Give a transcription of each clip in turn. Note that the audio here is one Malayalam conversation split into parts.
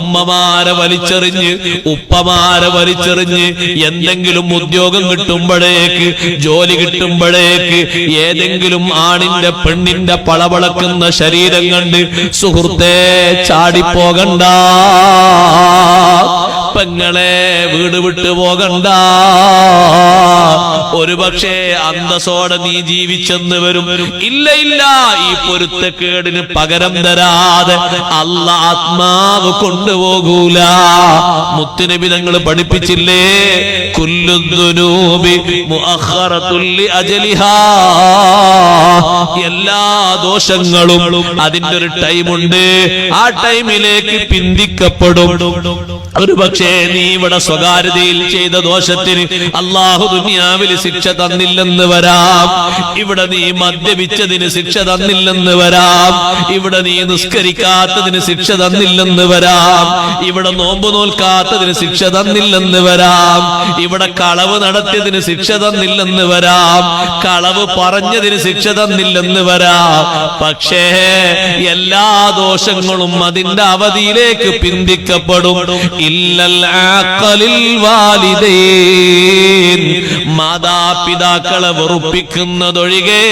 ഉമ്മമാരെ വലിച്ചെറിഞ്ഞ് ഉപ്പമാരെ വലിച്ചെറിഞ്ഞ് എന്തെങ്കിലും ഉദ്യോഗം കിട്ടുമ്പോഴേക്ക് ജോലി കിട്ടുമ്പോഴേക്ക് ഏതെങ്കിലും ആണിന്റെ പെണ്ണിന്റെ പളവളക്കുന്ന ശരീരം കണ്ട് സുഹൃത്തെ ചാടിപ്പോകണ്ട. പെങ്ങളെ വീട് വിട്ടു പോകണ്ട. ഒരുപക്ഷെ അന്തസ്സോടെ നീ ജീവിച്ചെന്ന് വരും. ഇല്ല ഇല്ല. ഈ പൊരുത്തക്കേടിന് പകരം തരാതെ അല്ല ആത്മാവ് കൊണ്ടുപോകൂല. മുത്തുനബി തങ്ങൾ പഠിപ്പിച്ചില്ലേ? കുല്ലുദ്ദുനൂബി മുഅഖറത്തുല്ലി അജലിഹാ എല്ലാ ദോഷങ്ങളും അതിന്റെ ഒരു ടൈമുണ്ട്. ആ ടൈമിലേക്ക് പിന്തിക്കപ്പെടും. ഒരു പക്ഷേ നീ ഇവിടെ സ്വകാര്യതയിൽ ചെയ്ത ദോഷത്തിന് അള്ളാഹു ദുനിയാവിൽ ശിക്ഷ തന്നില്ലെന്ന് വരാം. ഇവിടെ നീ മദ്യപിച്ചതിന് ശിക്ഷ തന്നില്ലെന്ന് വരാം. ഇവിടെ നീ നിസ്കരിക്കാത്തതിന് ശിക്ഷ തന്നില്ലെന്ന് വരാം. ഇവിടെ നോമ്പ് നോൽക്കാത്തതിന് ശിക്ഷ തന്നില്ലെന്ന് വരാം. ഇവിടെ കളവ് നടത്തിയതിന് ശിക്ഷ തന്നില്ലെന്ന് വരാം. കളവ് പറഞ്ഞതിന് ശിക്ഷ നിന്ന് വരാ. പക്ഷേ എല്ലാ ദോഷങ്ങളും അതിന്റെ അവധിയിലേക്ക് പിന്തിക്കപ്പെടും. ഇല്ലൽ വാലിതേ മാതാപിതാക്കളെ വെറുപ്പിക്കുന്നതൊഴികെ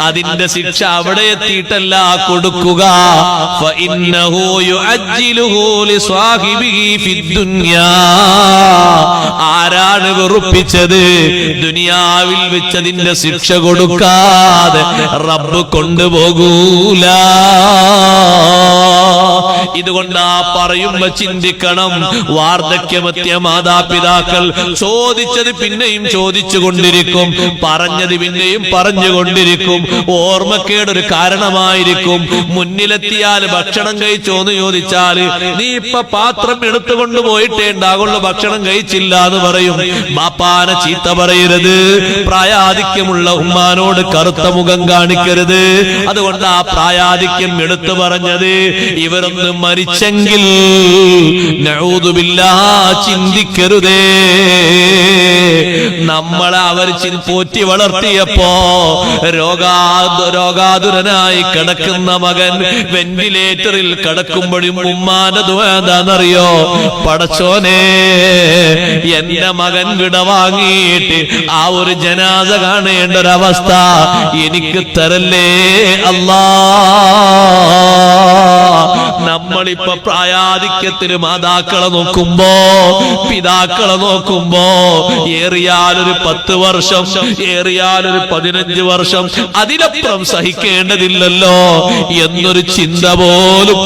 അതിന്റെ ശിക്ഷ അവിടെ എത്തിയിട്ടല്ല കൊടുക്കുക. ആരാ ആരെയാണ് വെറുപ്പിച്ചത്. ദുനിയാവിൽ വെച്ചതിന്റെ ശിക്ഷ കൊടുക്കാതെ റബ്ബ് കൊണ്ടുപോകൂല. ഇതുകൊണ്ട് ആ പറയുമ്പോ ചിന്തിക്കണം. വാർദ്ധക്യമെത്തിയ മാതാപിതാക്കൾ ചോദിച്ചത് പിന്നെയും ചോദിച്ചു കൊണ്ടിരിക്കും. പറഞ്ഞത് പിന്നെയും പറഞ്ഞുകൊണ്ടിരിക്കും ഓർമ്മക്കേടൊരു കാരണമായിരിക്കും. മുന്നിലെത്തിയാൽ ഭക്ഷണം കഴിച്ചോന്ന് ചോദിച്ചാൽ നീ ഇപ്പൊ പാത്രം എടുത്തുകൊണ്ട് പോയിട്ടേ ഉണ്ടാകുള്ളൂ ഭക്ഷണം കഴിച്ചില്ല എന്ന് പറയും. ബാപ്പാന ചീത്ത പറയരുത്. പ്രായാധിക്യമുള്ള ഉമ്മാനോട് കറുത്ത മുഖം കാണിക്കരുത്. അതുകൊണ്ട് ആ പ്രായാധിക്യം എടുത്തു പറഞ്ഞത്. ഇവരൊന്ന് മരിച്ചെങ്കിൽ ചിന്തിക്കരുതേ. നമ്മളെ അവർ പോറ്റി വളർത്തിയപ്പോ രോഗാ രോഗാതുരനായി കിടക്കുന്ന മകൻ വെന്റിലേറ്ററിൽ കിടക്കുമ്പോഴും ഉമ്മാന്റെ എന്താണെന്നറിയോ പടച്ചോനെ എന്റെ മകൻ വിടവാങ്ങിയിട്ട് ആ ഒരു ജനാസ കാണേണ്ട ഒരവസ്ഥ എനിക്ക് തരല്ലേ അല്ലാ? നമ്മളിപ്പോ പ്രായാധിക്യത്തിന് മാതാക്കളെ നോക്കുമ്പോ പിതാക്കളെ നോക്കുമ്പോ ഏറിയാലൊരു പത്ത് വർഷം ഏറിയാലൊരു പതിനഞ്ച് വർഷം അതിനപ്പുറം സഹിക്കേണ്ടതില്ലല്ലോ എന്നൊരു ചിന്ത പോലും